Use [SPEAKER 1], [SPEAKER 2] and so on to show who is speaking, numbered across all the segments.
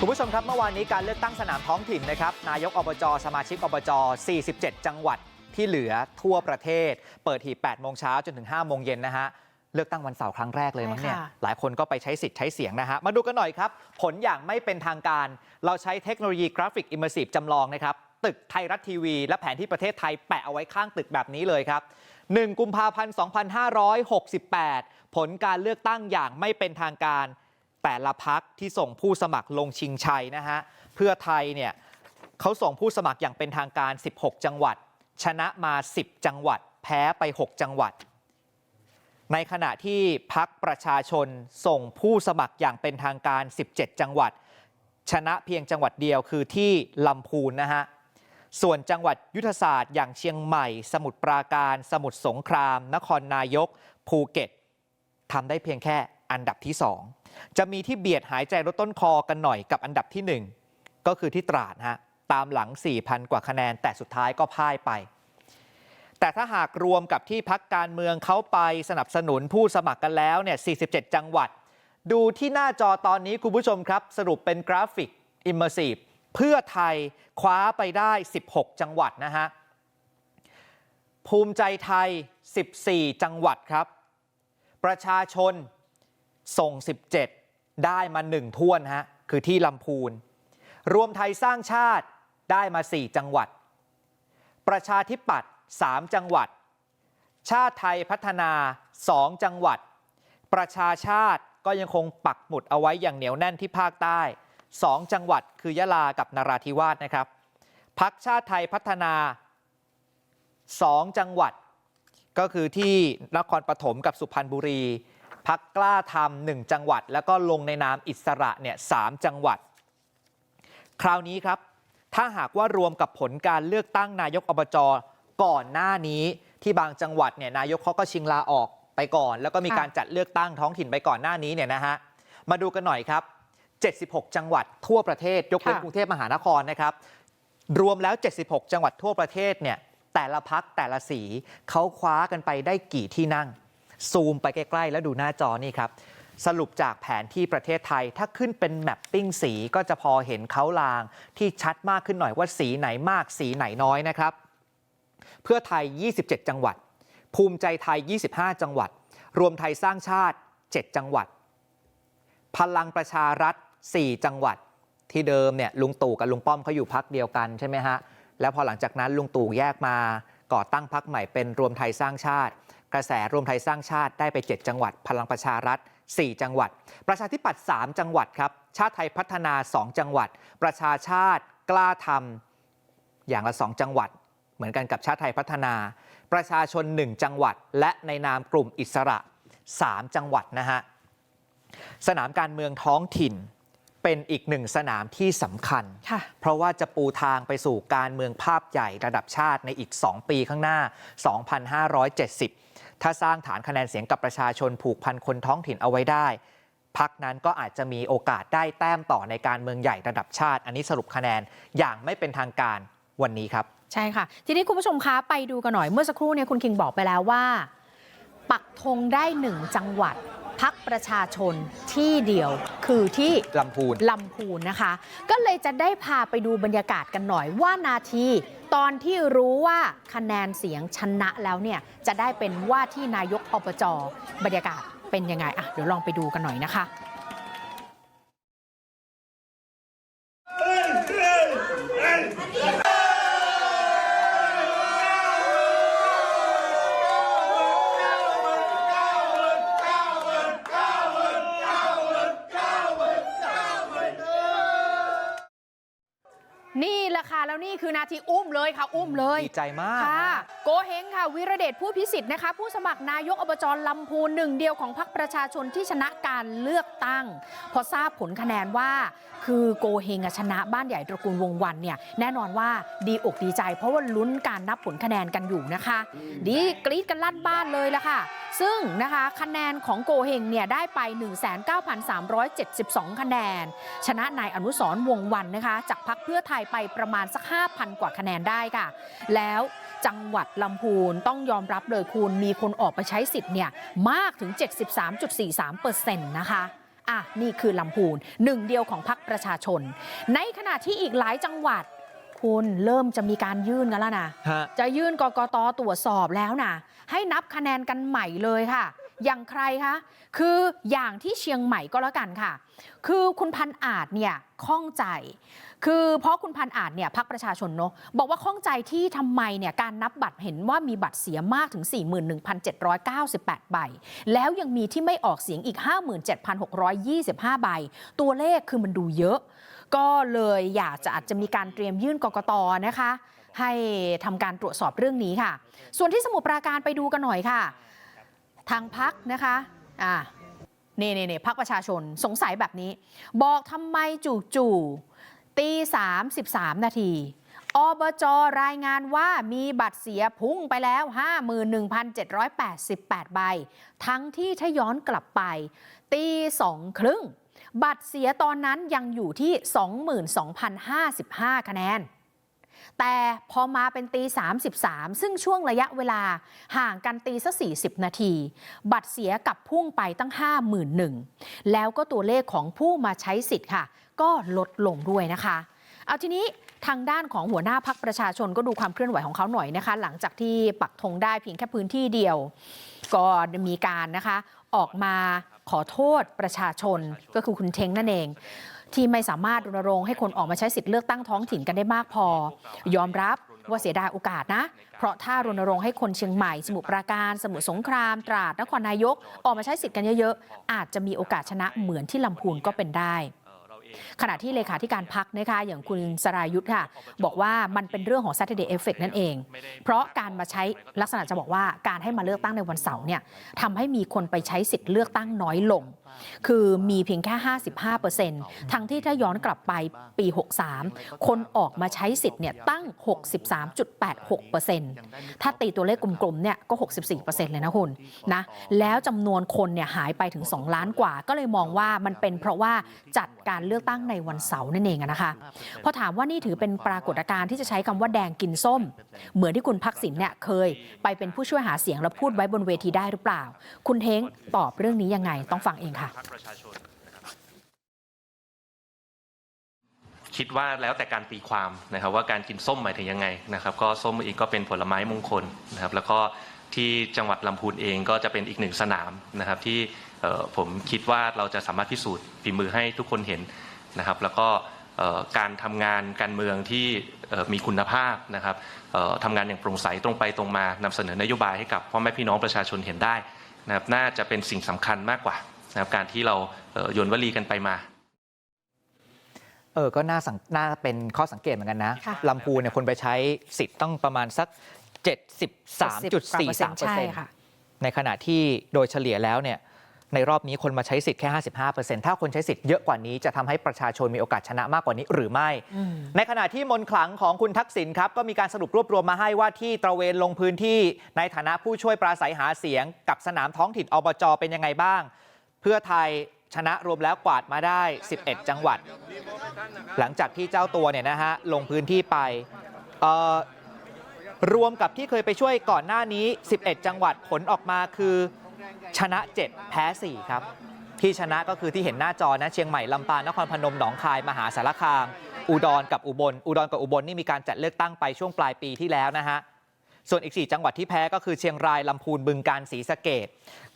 [SPEAKER 1] คุณผู้ชมครับเมื่อวานนี้การเลือกตั้งสนามท้องถิ่นนะครับนายกอบจสมาชิกอบจ 47 จังหวัดที่เหลือทั่วประเทศ เปิดหีบ8โมงเช้าจนถึง5โมงเย็นนะฮะเลือกตั้งวันเสาร์ครั้งแรกเลยมั้งเนี่ย
[SPEAKER 2] ใช่ค่ะ
[SPEAKER 1] หลายคนก็ไปใช้สิทธิ์ใช้เสียงนะฮะมาดูกันหน่อยครับ ผลอย่างไม่เป็นทางการ เราใช้เทคโนโลยีกราฟิกอิมเมอร์ซีฟจำลองนะครับตึกไทยรัฐทีวี และแผนที่ประเทศไทยแปะเอาไว้ข้างตึกแบบนี้เลยครับ 1 กุมภาพันธ์ 2568 ผลการเลือกตั้งอย่างไม่เป็นทางการ แต่ละพักที่ส่งผู้สมัครลงชิงชัยนะฮะเพื่อไทยเนี่ยเขาส่งผู้สมัครอย่างเป็นทางการ 16 จังหวัด ชนะมา 10 จังหวัด แพ้ไป 6 จังหวัด ในขณะที่พักประชาชนส่งผู้สมัครอย่างเป็นทางการ 17 จังหวัด ชนะเพียงจังหวัดเดียวคือที่ลำพูนนะฮะส่วนจังหวัดยุทธศาสตร์อย่างเชียงใหม่ สมุทรปราการ สมุทรสงคราม นครนายก ภูเก็ตทำได้เพียงแค่ อันดับที่ 2 จะมีที่เบียดหายใจลดต้นคอกันหน่อยกับอันดับที่ 1 ก็คือที่ตราดฮะตามหลัง 4,000 กว่าคะแนน แต่สุดท้ายก็พ่ายไป แต่ถ้าหากรวมกับที่พักการเมืองเขาไปสนับสนุนผู้สมัครกันแล้วเนี่ย 47 จังหวัด ดูที่หน้าจอตอนนี้คุณผู้ชมครับ สรุปเป็นกราฟิก Immersive เพื่อไทยคว้าไปได้ 16 จังหวัดนะฮะ ภูมิใจไทย 14 จังหวัดครับ ประชาชน ส่ง17ได้มา1ท่วนฮะคือที่ลำพูนรวมไทยสร้างชาติได้มา4จังหวัด ประชาธิปัตย์3จังหวัด ชาติไทยพัฒนา 2 จังหวัด ประชาชาติก็ยังคงปักหมุดเอาไว้อย่างเหนียวแน่นที่ภาคใต้ 2 จังหวัดคือยะลากับนราธิวาสนะครับพักชาติไทยพัฒนา 2 จังหวัด ก็คือที่นครปฐมกับสุพรรณบุรี พักกล้าทำหนึ่งจังหวัด แล้วก็ลงในนามอิสระเนี่ยสามจังหวัด คราวนี้ครับ ถ้าหากว่ารวมกับผลการเลือกตั้งนายกอบจก่อนหน้านี้ที่บางจังหวัดเนี่ยนายกเขาก็ชิงลาออกไปก่อน แล้วก็มี
[SPEAKER 2] ค่ะ
[SPEAKER 1] การจัดเลือกตั้งท้องถิ่นไปก่อนหน้านี้เนี่ยนะฮะมาดูกันหน่อยครับ 76 จังหวัดทั่วประเทศยกเว้น
[SPEAKER 2] ค่ะ
[SPEAKER 1] กรุงเทพมหานครนะครับ รวมแล้ว 76 จังหวัดทั่วประเทศเนี่ยแต่ละพักแต่ละสีเขาคว้ากันไปได้กี่ที่นั่ง ซูมไปใกล้ ๆ แล้วดูหน้าจอนี่ครับ สรุปจากแผนที่ประเทศไทย ถ้าขึ้นเป็นแมปปิ้งสีก็จะพอเห็นเขาลางที่ชัดมากขึ้นหน่อยว่าสีไหนมากสีไหนน้อยนะครับ เพื่อไทย 27 จังหวัด ภูมิใจไทย 25 จังหวัด รวมไทยสร้างชาติ 7 จังหวัด พลังประชารัฐ 4 จังหวัด ที่เดิมเนี่ยลุงตู่กับลุงป้อมเขาอยู่พักเดียวกันใช่ไหมฮะแล้วพอหลังจากนั้นลุงตู่แยกมาก่อตั้งพักใหม่เป็นรวมไทยสร้างชาติ กระแสรวมไทยสร้างชาติได้ไป 7 จังหวัด พลังประชารัฐ 4 จังหวัด ประชาธิปัตย์3จังหวัดครับ ชาติไทยพัฒนา 2 จังหวัด ประชาชาติกล้าทำอย่างละ 2 จังหวัด เหมือนกันกับชาติไทยพัฒนา ประชาชน 1 จังหวัด และในนามกลุ่มอิสระ 3 จังหวัดนะฮะสนามการเมืองท้องถิ่นเป็นอีกหนึ่งสนามที่สำคัญ
[SPEAKER 2] ค่ะ
[SPEAKER 1] เพราะว่าจะปูทางไปสู่การเมืองภาพใหญ่ระดับชาติในอีก 2 ปีข้างหน้า 2,570 ถ้าสร้างฐานคะแนนเสียงกับประชาชนผูกพันคนท้องถิ่นเอาไว้ได้ พักนั้นก็อาจจะมีโอกาสได้แต้มต่อในการเมืองใหญ่ระดับชาติ อันนี้สรุปคะแนนอย่างไม่เป็นทางการวันนี้ครับ
[SPEAKER 2] ใช่ค่ะ ทีนี้คุณผู้ชมคะไปดูกันหน่อยเมื่อสักครู่เนี่ยคุณคิงบอกไปแล้วว่า ปักธงได้หนึ่งจังหวัด พักประชาชนที่เดียวคือที่
[SPEAKER 1] ลำพูน
[SPEAKER 2] ลำพูนนะคะ ก็เลยจะได้พาไปดูบรรยากาศกันหน่อยว่านาทีตอนที่รู้ว่าคะแนนเสียงชนะแล้วเนี่ยจะได้เป็นว่าที่นายกอบจบรรยากาศเป็นยังไงอะเดี๋ยวลองไปดูกันหน่อยนะคะ แหละค่ะแล้วนี่คือนาทีอุ้มเลยค่ะอุ้มเลย
[SPEAKER 1] ดีใจมาก
[SPEAKER 2] ค่ะ โกเฮงค่ะวิระเดชผู้พิสิทธิ์นะคะ ผู้สมัครนายกอบจลำพูนหนึ่งเดียวของพรรคประชาชนที่ชนะการเลือกตั้ง พอทราบผลคะแนนว่า คือโกเฮงชนะบ้านใหญ่ตระกูลวงวันเนี่ยแน่นอนว่าดีอกดีใจ เพราะว่าลุ้นการนับผลคะแนนกันอยู่นะคะ ดีกรี๊ดกันลั่นบ้านเลยละค่ะ ซึ่งนะคะคะแนนของโกเฮงเนี่ยได้ไป 19,372 คะแนน ชนะนายอนุสรวงวันนะคะ จากพักเพื่อไทยไปประมาณสัก 5,000 กว่าคะแนนได้ค่ะ แล้ว จังหวัดลำพูนต้องยอมรับเลยคุณมีคนออกไปใช้สิทธิ์เนี่ยมากถึง 73.43%นะคะอะนี่คือลำพูนหนึ่งเดียวของพรรคประชาชน ในขณะที่อีกหลายจังหวัด คุณเริ่มจะมีการยื่นกันแล้วนะ
[SPEAKER 1] ฮะ
[SPEAKER 2] จะยื่นกกตตรวจสอบแล้วนะให้นับคะแนนกันใหม่เลยค่ะ อย่างใครคะคืออย่างที่เชียงใหม่ก็แล้วกันค่ะ คือคุณพันอาจเนี่ยข้องใจ คือเพราะคุณพันอาจเนี่ยพักประชาชนเนาะบอกว่าข้องใจที่ทำไมเนี่ยการนับบัตรเห็นว่ามีบัตรเสียมากถึง 41,798 ใบ แล้วยังมีที่ไม่ออกเสียงอีก 57,625 ใบ ตัวเลขคือมันดูเยอะ ก็เลยอยากจะอาจจะมีการเตรียมยื่นกกตนะคะ ให้ทำการตรวจสอบเรื่องนี้ค่ะ ส่วนที่สมุทรปราการไปดูกันหน่อยค่ะ ทางพักนะคะอ่านี่นี่นี่พักประชาชนสงสัยแบบนี้ บอกทำไมจู่ๆ ตีสามสิบสามนาทีอบจรายงานว่ามีบัตรเสียพุ่งไปแล้ว 51,788 ใบ ทั้งที่ถ้าย้อนกลับไป ตีสองครึ่ง บัตรเสียตอนนั้นยังอยู่ที่ 22,055 คะแนน แต่พอมาเป็นตี33 ซึ่งช่วงระยะเวลาห่างกันตีสัก40 นาที บัตรเสียกับพุ่งไปตั้ง 51,000แล้วก็ตัวเลขของผู้มาใช้สิทธิ์ค่ะ ก็ลดลงด้วยนะคะ เอาทีนี้ทางด้านของหัวหน้าพักประชาชนก็ดูความเคลื่อนไหวของเขาหน่อยนะคะ หลังจากที่ปักธงได้เพียงแค่พื้นที่เดียว ก็มีการนะคะออกมาขอโทษประชาชนก็คือคุณเทงนั่นเอง ที่ไม่สามารถรณรงค์ให้คนออกมาใช้สิทธิ์เลือกตั้งท้องถิ่นกันได้มากพอ ยอมรับว่าเสียดายโอกาสนะ เพราะถ้ารณรงค์ให้คนเชียงใหม่ สมุทรปราการสมุทรสงคราม ตราดนครนายก ออกมาใช้สิทธิ์กันเยอะๆ อาจจะมีโอกาสชนะเหมือนที่ลำพูนก็เป็นได้ขณะที่เลขาธิการพักนะคะอย่างคุณสรายุทธ์ค่ะ บอกว่ามันเป็นเรื่องของ Saturday Effect นั่นเอง เพราะการมาใช้ลักษณะจะบอกว่าการให้มาเลือกตั้งในวันเสาร์เนี่ยทำให้มีคนไปใช้สิทธิ์เลือกตั้งน้อยลงคือมีเพียงแค่ 55%ทั้งที่ถ้าย้อนกลับไปปี 63 คนออกมาใช้สิทธิ์เนี่ยตั้ง 63.86%ถ้าตีตัวเลขกลมๆเนี่ยก็ 64%เลยนะคุณนะแล้วจำนวนคนเนี่ยหายไปถึง 2 ล้านกว่า ก็เลยมองว่ามันเป็นเพราะว่าจัดการเลือกตั้งในวันเสาร์นั่นเองอะนะคะพอถามว่านี่ถือเป็นปรากฏการณ์ที่จะใช้คำว่าแดงกินส้ม เหมือนที่คุณพักสินเนี่ยเคย ไปเป็นผู้ช่วยหาเสียงแล้วพูดไว้บนเวทีได้หรือเปล่า คุณเท้งตอบเรื่องนี้ยังไงต้องฟังเองค่ะ
[SPEAKER 3] พรรคประชาชนคิดว่าแล้วแต่การตีความนะครับ ว่าการกินส้มหมายถึงยังไงนะครับ ก็ส้มองก็เป็นผลไม้มงคลนะครับ แล้วก็ที่จังหวัดลำพูนเองก็จะเป็นอีกหนึ่งสนามนะครับ ที่ผมคิดว่าเราจะสามารถพิสูจน์ฝีมือให้ทุกคนเห็นนะครับ แล้วก็การทำงานการเมืองที่มีคุณภาพนะครับทำงานอย่างโปร่งใสตรงไปตรงมานำเสนอนโยบายให้กับพ่อแม่พี่น้องประชาชนเห็นได้นะครับน่าจะเป็นสิ่งสำคัญมากกว่า นะครับการที่เราเอ่อโยนวลีกันไปมา
[SPEAKER 1] เออก็น่าสังน่าเป็นข้อสังเกตเหมือนกันนะ
[SPEAKER 2] ค่ะ
[SPEAKER 1] ลำพูนเนี่ยคนไปใช้สิทธิ์ต้องประมาณสัก 73.43%
[SPEAKER 2] ใช่ค่ะ
[SPEAKER 1] ในขณะที่โดยเฉลี่ยแล้วเนี่ยในรอบนี้คนมาใช้สิทธิ์แค่ 55%ถ้าคนใช้สิทธิ์เยอะกว่านี้จะทำให้ประชาชนมีโอกาสชนะมากกว่านี้หรือไม่
[SPEAKER 2] อืม
[SPEAKER 1] ในขณะที่มนต์ขลังของคุณทักษิณครับ ก็มีการสรุปรวบรวมมาให้ว่าที่ตระเวนลงพื้นที่ในฐานะผู้ช่วยปราศัยหาเสียง กับสนามท้องถิ่นอบจเป็นยังไงบ้าง เพื่อไทยชนะรวมแล้วกวาดมาได้ 11 จังหวัด หลังจากที่เจ้าตัวเนี่ยนะฮะลงพื้นที่ไปรวมกับที่เคยไปช่วยก่อนหน้านี้ 11 จังหวัดผลออกมาคือชนะ 7 แพ้ 4 ครับ ที่ชนะก็คือที่เห็นหน้าจอนะเชียงใหม่ลำปางนครพนมหนองคายมหาสารคาม อุดรกับอุบล อุดรกับอุบลนี่มีการจัดเลือกตั้งไปช่วงปลายปีที่แล้วนะฮะ ส่วนอีก 4 จังหวัดที่แพ้ก็คือเชียงรายลำพูนบึงการศรีสะเกด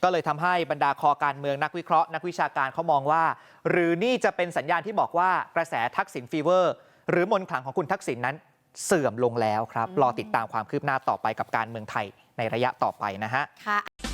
[SPEAKER 1] ก็เลยทำให้บรรดาคอการเมืองนักวิเคราะห์นักวิชาการเขามองว่า หรือนี่จะเป็นสัญญาณที่บอกว่ากระแสทักษิณฟีเวอร์ หรือมนขลังของคุณทักษิณนั้นเสื่อมลงแล้วครับรอติดตามความคืบหน้าต่อไปกับการเมืองไทยในระยะต่อไปนะฮะ
[SPEAKER 2] ค่ะ